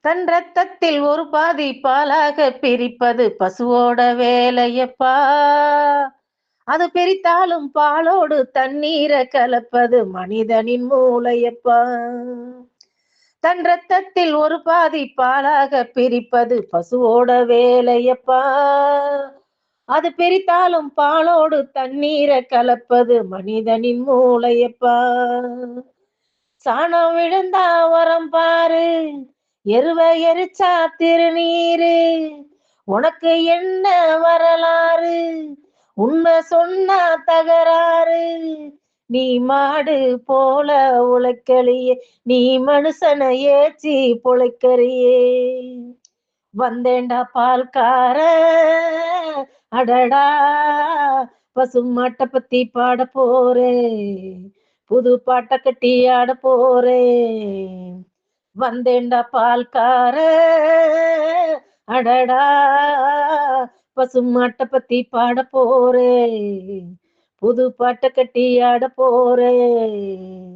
தன் ரத்தத்தில் ஒரு பாதி பாலாக பிரிப்பது பசுவோட வேலையப்பா. அது பிரித்தாலும் பாலோடு தண்ணீரை கலப்பது மனிதனின் மூளையப்பா. தன் ரத்தத்தில் ஒரு பாதி பாலாக பிரிப்பது பசுவோட வேலையப்பா. அது பிரித்தாலும் பாலோடு தண்ணீரை கலப்பது மனிதனின் மூளையப்பா. சாணம் விழுந்தா வரம் பாரு. எருவ எரிச்சா திருநீரு. உனக்கு என்ன வரலாறு? உண்மை சொன்னா தகராறு. நீ மாடு போல உழைக்கலையே நீ மனுஷனை ஏச்சி பொழைக்கறியே. வந்தேண்டா பால்கார. அடடா பசு மாட்டை பத்தி பாட போறே. புது பாட்டை கட்டி ஆட போறே. வந்தேண்டா பால்கார. அடடா பசு மாட்டை பத்தி பாட போறே புது பாட்டை கட்டி ஆட போறேன்.